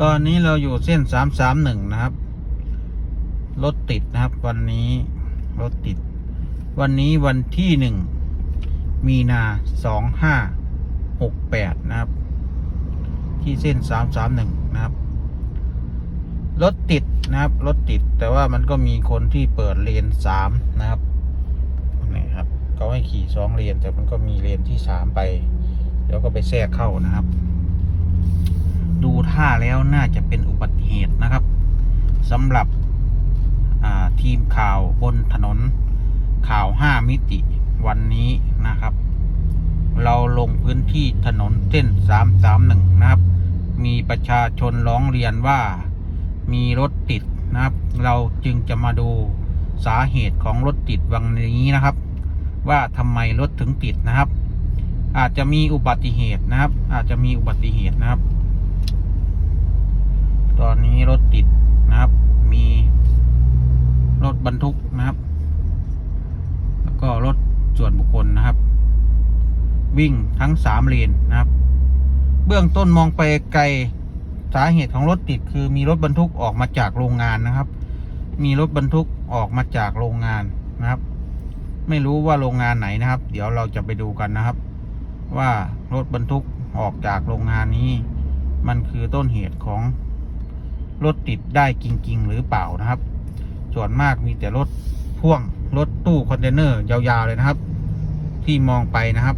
ตอนนี้เราอยู่เส้นสามสามหนึ่งนะครับ รถติดนะครับ วันนี้รถติด วันนี้วันที่หนึ่งมีนาสองห้าหกแปดนะครับ ที่เส้นสามสามหนึ่งนะครับ รถติดนะครับ รถติด แต่ว่ามันก็มีคนที่เปิดเลนสามนะครับนี่ครับเขาให้ขี่สองเลนแต่มันก็มีเลนที่สามไปเดี๋ยวก็ไปแทรกเข้านะครับ ดูท่าแล้วน่าจะเป็นอุบัติเหตุนะครับสำหรับทีมข่าวบนถนนข่าว 5 มิติวันนี้นะครับ เราลงพื้นที่ถนนเส้น 331 นะครับ มีประชาชนร้องเรียนว่ามีรถติดนะครับ เราจึงจะมาดูสาเหตุของรถติดวันนี้นะครับ ว่าทำไมรถถึงติดนะครับ อาจจะมีอุบัติเหตุนะครับ อาจจะมีอุบัติเหตุนะครับ ตอนนี้รถติดนะครับ มีรถ บรรทุกนะครับ แล้วก็รถส่วนบุคคลนะครับ วิ่งทั้งสามเลนนะครับ เบื้องต้นมองไปไกลสาเหตุของรถติดคือมีรถบรรทุกออกมาจากโรงงานนะครับ มีรถบรรทุกออกมาจากโรงงานนะครับ ไม่รู้ว่าโรงงานไหนนะครับ เดี๋ยวเราจะไปดูกันนะครับ ว่ารถบรรทุกออกจากโรงงานนี้ มันคือต้นเหตุของรถติดได้จริง ๆ หรือเปล่านะครับ ส่วนมากมีแต่รถพ่วงรถตู้คอนเทนเนอร์ยาวๆเลยนะครับ ที่มองไปนะครับ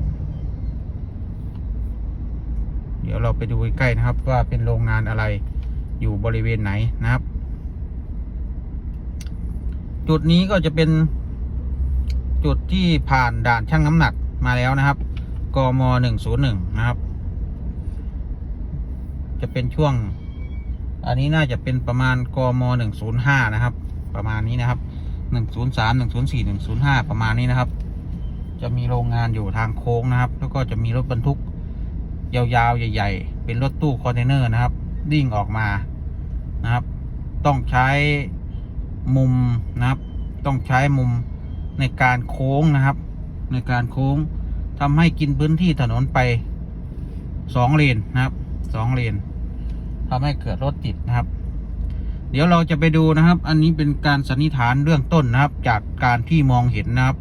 เดี๋ยวเราไปดูใกล้ๆนะครับ ว่าเป็นโรงงานอะไรอยู่บริเวณไหนนะครับ จุดนี้ก็จะเป็นจุดที่ผ่านด่านช่างน้ำหนักมาแล้วนะครับกมหนึ่งศูนย์หนึ่งนะครับ จะเป็นช่วง อันนี้น่าจะเป็นประมาณกมหนึ่งศูนย์ห้านะครับ ประมาณนี้นะครับหนึ่งศูนย์สามหนึ่งศูนย์สี่หนึ่งศูนย์ห้าประมาณนี้นะครับ จะมีโรงงานอยู่ทางโค้งนะครับ แล้วก็จะมีรถบรรทุก ยาวๆ ใหญ่ ๆ เป็นรถตู้คอนเทนเนอร์นะครับวิ่งออกมานะครับ ต้องใช้มุมนะครับ ต้องใช้มุมในการโค้งนะครับ ในการโค้งทำให้กินพื้นที่ถนนไปสองเลนนะครับสองเลนทำให้เกิดรถติดนะครับ เดี๋ยวเราจะไปดูนะครับ อันนี้เป็นการสันนิษฐานเรื่องต้นนะครับ จากการที่มองเห็นนะครับ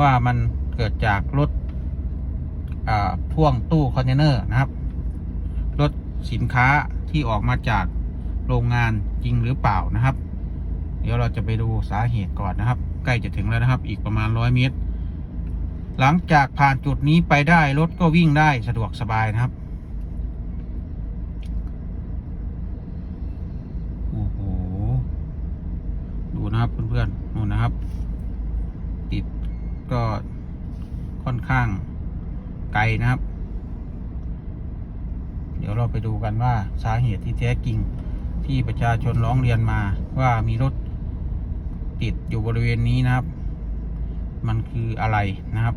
ว่ามันเกิดจากรถพ่วงตู้คอนเทนเนอร์นะครับ รถสินค้าที่ออกมาจากโรงงานจริงหรือเปล่านะครับ เดี๋ยวเราจะไปดูสาเหตุก่อนนะครับ ใกล้จะถึงแล้วนะครับ อีกประมาณร้อยเมตร หลังจากผ่านจุดนี้ไปได้รถก็วิ่งได้สะดวกสบายนะครับ โอ้โห ดูนะครับเพื่อนๆนู่นนะครับ ติดก็ ค่อนข้างไกลนะครับ เดี๋ยวเราไปดูกันว่าสาเหตุที่แท้จริงที่ประชาชนร้องเรียนมาว่ามีรถติดอยู่บริเวณนี้นะครับ มันคืออะไรนะครับ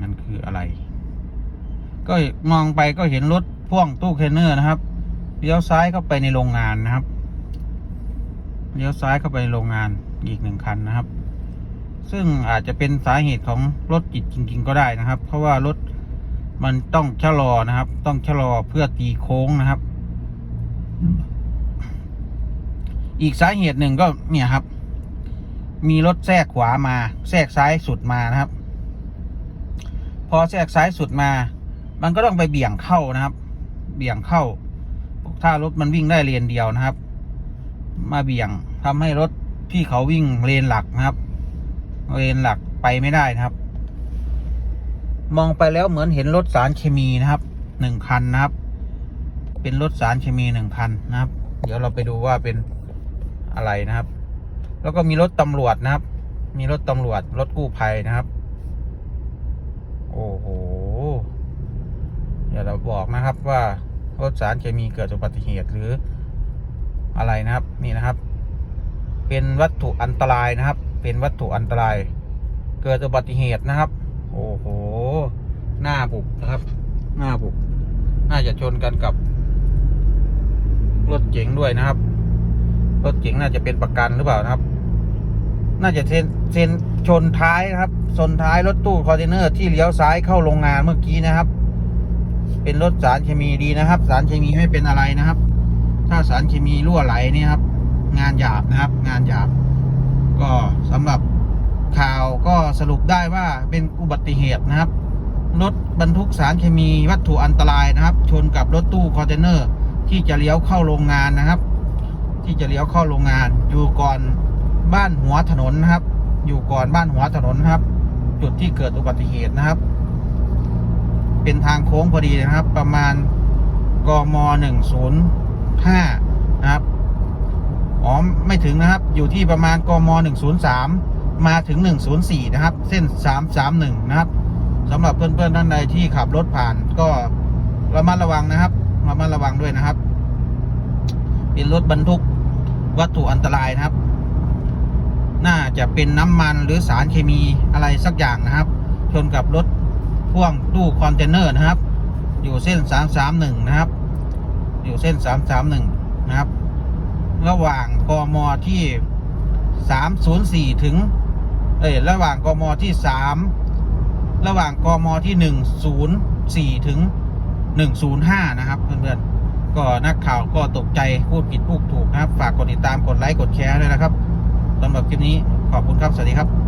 มันคืออะไร ก็มองไปก็เห็นรถพ่วงตู้คเทนเนอร์นะครับเลี้ยวซ้ายเข้าไปในโรงงานนะครับเลี้ยวซ้ายเข้าไปโรงงานอีกหนึ่งคันนะครับ ซึ่งอาจจะเป็นสาเหตุของรถติดจริง ๆ ก็ได้นะครับ เพราะว่ารถมันต้องชะลอนะครับ ต้องชะลอเพื่อตีโค้งนะครับ อีกสาเหตุหนึ่งก็เนี่ยครับ มีรถแทรกขวามา แทรกซ้ายสุดมานะครับ พอแทรกซ้ายสุดมา มันก็ต้องไปเบี่ยงเข้านะครับ เบี่ยงเข้า ถ้ารถมันวิ่งได้เลนเดียวนะครับ มาเบี่ยงทำให้รถที่เขาวิ่งเลนหลักนะครับ เลนหลักไปไม่ได้นะครับ มองไปแล้วเหมือนเห็นรถสารเคมีนะครับหนึ่งคันนะครับ เป็นรถสารเคมีหนึ่งคันนะครับ เดี๋ยวเราไปดูว่าเป็นอะไรนะครับ แล้วก็มีรถตำรวจนะครับ มีรถตำรวจรถกู้ภัยนะครับ โอ้โหเดี๋ยวเราบอกนะครับว่ารถสารเคมีเกิดอุบัติเหตุหรืออะไรนะครับ นี่นะครับ เป็นวัตถุอันตรายนะครับ เป็นวัตถุอันตราย เกิดอุบัติเหตุนะครับ โอ้โห หน้าบุกนะครับ หน้าบุกน่าจะชนกันกับ รถเก๋งด้วยนะครับ รถเก๋งน่าจะเป็นประกันหรือเปล่านะครับ น่าจะเซนเซนชนท้ายนะครับชนท้ายรถตู้คอนเทนเนอร์ที่เลี้ยวซ้ายเข้าโรงงานเมื่อกี้นะครับ เป็นรถสารเคมีดีนะครับ สารเคมีไม่เป็นอะไรนะครับ ถ้าสารเคมีรั่วไหลนี่ครับ งานหยาบนะครับ งานหยาบ ก็สำหรับข่าวก็สรุปได้ว่าเป็นอุบัติเหตุนะครับ รถบรรทุกสารเคมีวัตถุอันตรายนะครับ ชนกับรถตู้คอนเทนเนอร์ ที่จะเลี้ยวเข้าโรงงานนะครับ ที่จะเลี้ยวเข้าโรงงาน อยู่ก่อนบ้านหัวถนนนะครับ อยู่ก่อนบ้านหัวถนนนะครับ จุดที่เกิดอุบัติเหตุนะครับ เป็นทางโค้งพอดีนะครับ ประมาณกมหนึ่งศูนย์ห้านะครับ อ๋อไม่ถึงนะครับ อยู่ที่ประมาณกมหนึ่งศูนย์สามมาถึงหนึ่งศูนย์สี่นะครับ เส้นสามสามหนึ่งนะครับสำหรับเพื่อนๆท่านใดที่ขับรถผ่านก็ระมัดระวังนะครับระมัดระวังด้วยนะครับ เป็นรถบรรทุกวัตถุอันตรายนะครับ น่าจะเป็นน้ำมันหรือสารเคมีอะไรสักอย่างนะครับ ชนกับรถพ่วงตู้คอนเทนเนอร์นะครับ อยู่เส้นสามสามหนึ่งนะครับ อยู่เส้นสามสามหนึ่งนะครับ ระหว่างกมที่สามศูนย์สี่ถึง เอ้ยระหว่างกมที่สามระหว่างกมที่หนึ่งศูนย์สี่ถึงหนึ่งศูนย์ห้านะครับเพื่อนๆก็นักข่าวก็ตกใจพูดผิดพูดถูกนะครับ ฝากกดติดตามกดไลค์กดแชร์ด้วยนะครับสำหรับคลิปนี้ขอบคุณครับ สวัสดีครับ